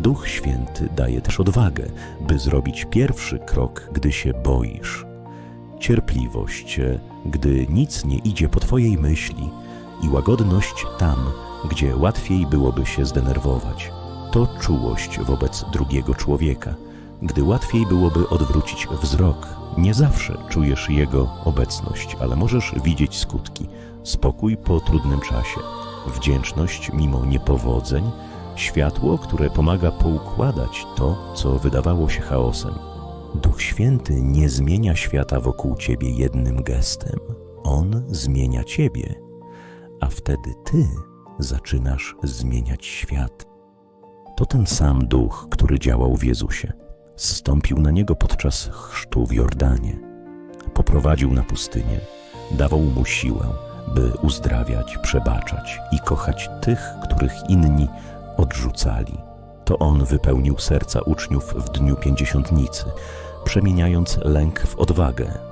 Duch Święty daje też odwagę, by zrobić pierwszy krok, gdy się boisz. Cierpliwość, gdy nic nie idzie po Twojej myśli, i łagodność tam, gdzie łatwiej byłoby się zdenerwować. To czułość wobec drugiego człowieka, gdy łatwiej byłoby odwrócić wzrok. Nie zawsze czujesz jego obecność, ale możesz widzieć skutki. Spokój po trudnym czasie, wdzięczność mimo niepowodzeń, światło, które pomaga poukładać to, co wydawało się chaosem. Duch Święty nie zmienia świata wokół ciebie jednym gestem. On zmienia ciebie, a wtedy ty zaczynasz zmieniać świat. To ten sam duch, który działał w Jezusie. Zstąpił na niego podczas chrztu w Jordanie. Poprowadził na pustynię, dawał mu siłę, by uzdrawiać, przebaczać i kochać tych, których inni odrzucali. To on wypełnił serca uczniów w dniu pięćdziesiątnicy, przemieniając lęk w odwagę,